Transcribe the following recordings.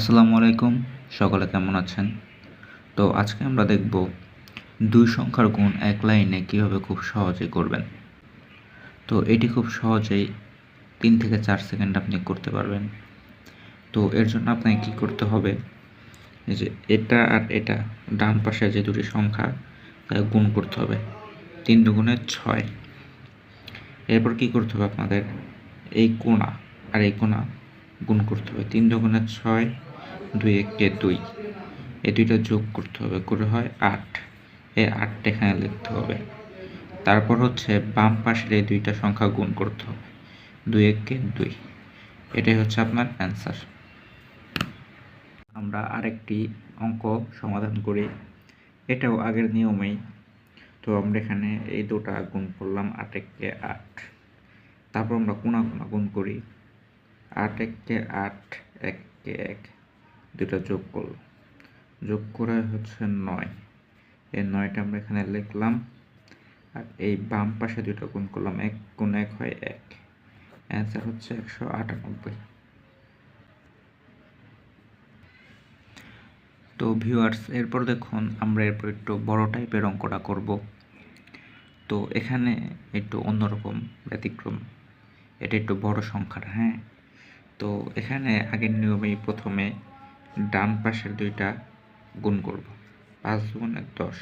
আসসালামু আলাইকুম, সকলে কেমন আছেন? তো আজকে আমরা দেখব দুই সংখ্যার গুণ এক লাইনে কীভাবে খুব সহজে করবেন। তো এটি খুব সহজেই তিন থেকে চার সেকেন্ড আপনি করতে পারবেন। তো এর জন্য আপনাকে কী করতে হবে যে এটা আর এটা, ডান পাশে যে দুটি সংখ্যা, তাকে গুণ করতে হবে। তিন দুগুণে ছয়। এরপর কি করতে হবে আপনাদের, এই কোণা, আর এই কোণা গুণ করতে হবে। তিন দুগুণে ছয় দুই একে দুই। এই দুইটা যোগ করতে হবে, করে হয় আট। এই আটটা এখানে লিখতে হবে। তারপর হচ্ছে বাম পাশের এই দুইটা সংখ্যা গুণ করতে হবে। দুই একে দুই। এটাই হচ্ছে আপনার অ্যান্সার আমরা আরেকটি অঙ্ক সমাধান করি। এটাও আগের নিয়মেই। তো আমরা এখানে এই দুটা গুণ করলাম আট এককে আট। তারপর আমরা কোনা কোনা গুণ করি। আট এককে আট এককে এক। দুটো যোগ করল যোগ করে হচ্ছে নয়। এই নয়টা আমরা এখানে লিখলাম। আর এই বাম পাশে দুটো গুণ করলাম। এক গুণ এক হয় এক। অ্যান্সার হচ্ছে একশো আটানব্বই। তো ভিউয়ার্স এরপর দেখুন আমরা এরপর একটু বড় টাইপের অঙ্কটা করব। তো এখানে একটু অন্যরকম ব্যতিক্রম। এটা একটু বড় সংখ্যাটা হ্যাঁ? তো এখানে আগের নিয়মেই প্রথমে ডান পাশের দুইটা গুণ করব। পাঁচ গুণে দশ।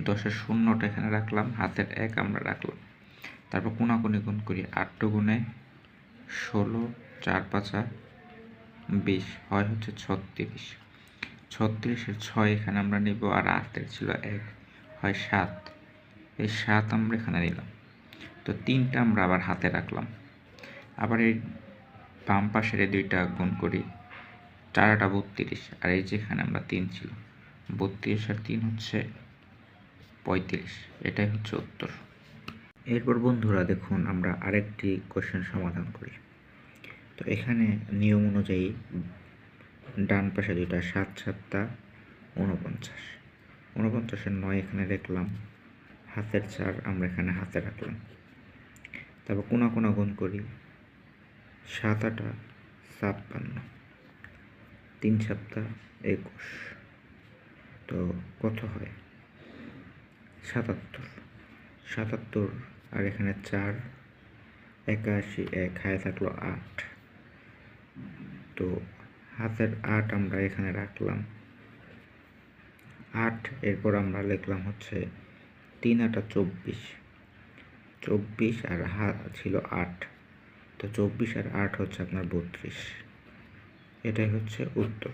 দশের শূন্যটা এখানে রাখলাম, হাতের এক আমরা রাখলাম। তারপর কোনাকুনি গুণ করি আট গুণে ষোলো, চার পাঁচা বিশ, হয় হচ্ছে ছত্রিশ। ছত্রিশের ছয় এখানে আমরা নিব আর আটের ছিল এক, হয় সাত। এই সাত আমরা এখানে নিলাম। তো তিনটা আমরা আবার হাতে রাখলাম। আবার এই বাম পাশের এই দুইটা গুণ করি চারটা বত্রিশ, আর এই যেখানে আমরা তিন ছিল, বত্রিশ আর তিন হচ্ছে পঁয়ত্রিশ, এটাই হচ্ছে উত্তর। এরপর বন্ধুরা দেখুন, আমরা আরেকটি কোশ্চেন সমাধান করি। তো এখানে নিয়ম অনুযায়ী ডান পাশে দুইটা, সাত, সাতটা উনপঞ্চাশ উনপঞ্চাশের নয় এখানে দেখলাম, হাতের চার আমরা এখানে হাতে রাখলাম। তারপর কোনা কোনা গুণ করি সাত আটা ছাপ্পান্ন। তিন সপ্তাহ, একুশ। তো কত হয়? সাতাত্তর। সাতাত্তর আর এখানে চার, একাশি, এক, হায়, থাকল আট। তো হাতের আট আমরা এখানে রাখলাম। আট, এরপর আমরা লিখলাম হচ্ছে তিন আটা চব্বিশ। চব্বিশ আর হা ছিল আট। তো চব্বিশ আর আট হচ্ছে আপনার বত্রিশ। এটাই হচ্ছে উত্তর।